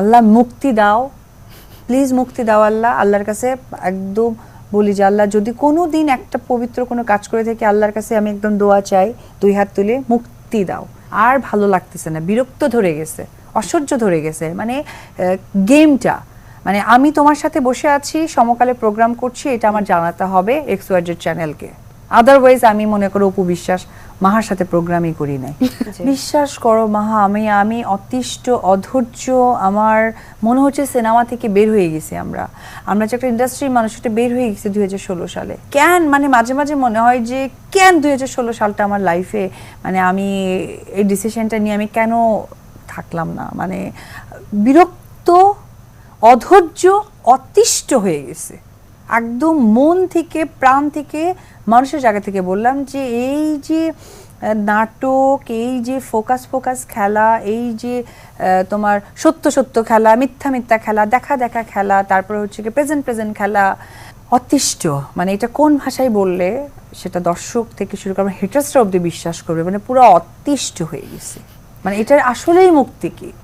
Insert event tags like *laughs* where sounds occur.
আল্লাহ মুক্তি দাও। প্লিজ মুক্তি দাও আল্লাহ। আল্লাহর কাছে একদম বলি যে, আল্লাহ, যদি কোনো দিন একটা পবিত্র কোনো কাজ করে থাকি আল্লাহর কাছে আমি একদম দোয়া চাই, দুই হাত তুলে মুক্তি দাও। আর ভালো লাগতেছে না, বিরক্ত ধরে গেছে, অসহ্য ধরে গেছে। মানে গেমটা মানে আমি তোমার সাথে বসে আছি, সমকালে প্রোগ্রাম করছি, এটা আমার জানাতে হবে এক্স ওয়াইজের চ্যানেলকে আদারওয়াইজ আমি মনে করো উপবিশ্বাস মাহার সাথে প্রোগ্রামই করি নাই। *laughs* বিশ্বাস করো মাহা আমি আমি অতিষ্ঠ অধৈর্য আমার মনে হচ্ছে সিনেমা থেকে বের হয়ে গেছি আমরা। আমরা যে একটা ইন্ডাস্ট্রির মানুষ এটা বের হয়ে গেছি দুই সালে। কেন? মানে মাঝে মাঝে মনে হয় যে কেন দুই হাজার ষোলো সালটা আমার লাইফে মানে আমি এই ডিসিশনটা নিয়ে আমি কেন থাকলাম না? মানে বিরক্ত অধৈর্য অতিষ্ঠ হয়ে গেছে। একদম মন থেকে, প্রাণ থেকে, মানুষের জায়গা থেকে বললাম যে এই যে নাটক, এই যে ফোকাস ফোকাস খেলা, এই যে তোমার সত্য সত্য খেলা, মিথ্যা মিথ্যা খেলা, দেখা দেখা খেলা, তারপরে হচ্ছে কি প্রেজেন্ট প্রেজেন্ট খেলা, অতিষ্ঠ। মানে এটা কোন ভাষায় বললে সেটা দর্শক থেকে শুরু করে হেটার্সরা অব্দি বিশ্বাস করবে। মানে পুরো অতিষ্ঠ হয়ে গেছে। মানে এটার আসলেই মুক্তি কি?